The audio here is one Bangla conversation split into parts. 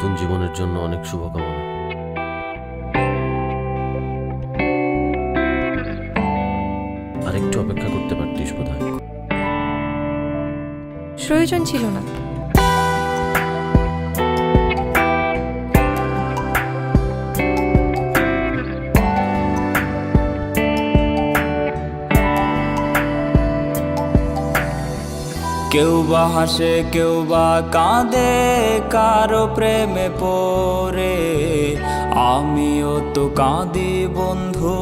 নতুন জীবনের জন্য অনেক শুভকামনা। আরেকটু অপেক্ষা করতে পারতিস বোধ প্রয়োজন ছিল না। কেউ বা হাসে, কেউ বা কাঁদে, কারও প্রেমে পড়ে। আমিও তো কাঁদি বন্ধু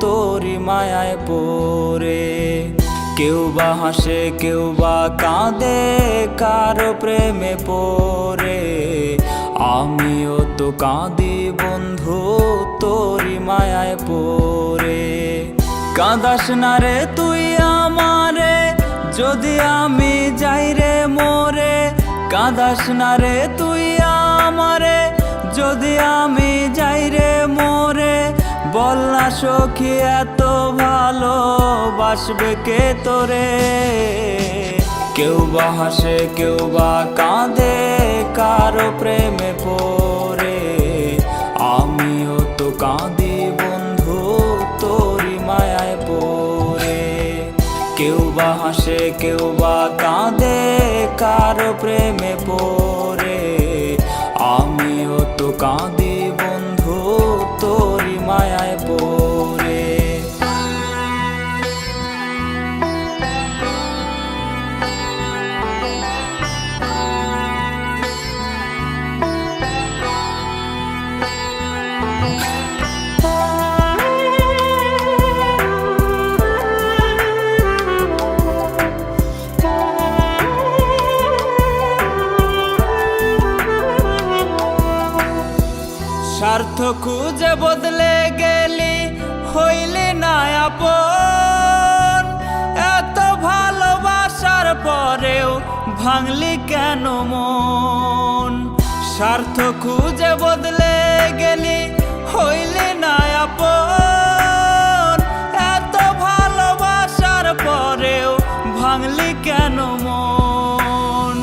তোরি মায়ায় পড়ে। কেউ বা হাসে, কেউ বা কাঁদে, কারও প্রেমে পড়ে। আমিও তো কাঁদি বন্ধু তোরি মায়ায় পড়ে। কাঁদাস না রে তুই যদি আমি যাই রে মোরে, কাঁদাস না রে তুই আমারে। যদি আমি যাই রে মোরে, বল না সখী, এত ভালো বাসবে কে তোরে? কেউ বা হাসে, কেউ বা কাঁদে হাসে কেউ বা কাঁদে কারও প্রেমে পড়ে। আমিও তো কাঁদি স্বার্থ খুঁজে বদলে গেলি, হইলি না আপন। এত ভালোবাসার পরেও ভাঙলি কেন মন? স্বার্থ খুঁজে বদলে গেলি, হইলি না আপন। এত ভালোবাসার পরেও ভাঙলি কেন মন?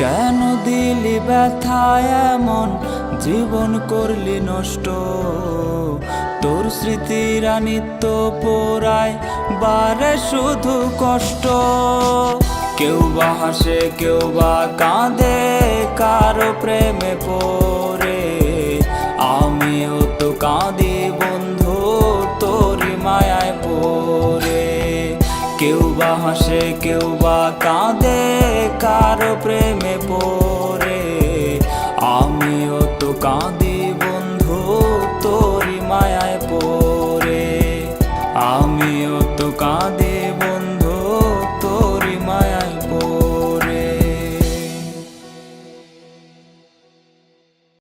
কেন দিলি ব্যথা এমন জীবন করলি নষ্ট। তোর স্মৃতিরা নিত্য পোড়ায় বারে শুধু কষ্ট। কেউ বা হাসে, কেউ বা কাঁদে, কারও প্রেমে পড়ে। আমিও তো কাঁদি বন্ধু তোরি মায়ায় পড়ে। কেউ বা হাসে, কেউ বা কাঁদে, কারও প্রেমে পড়ে।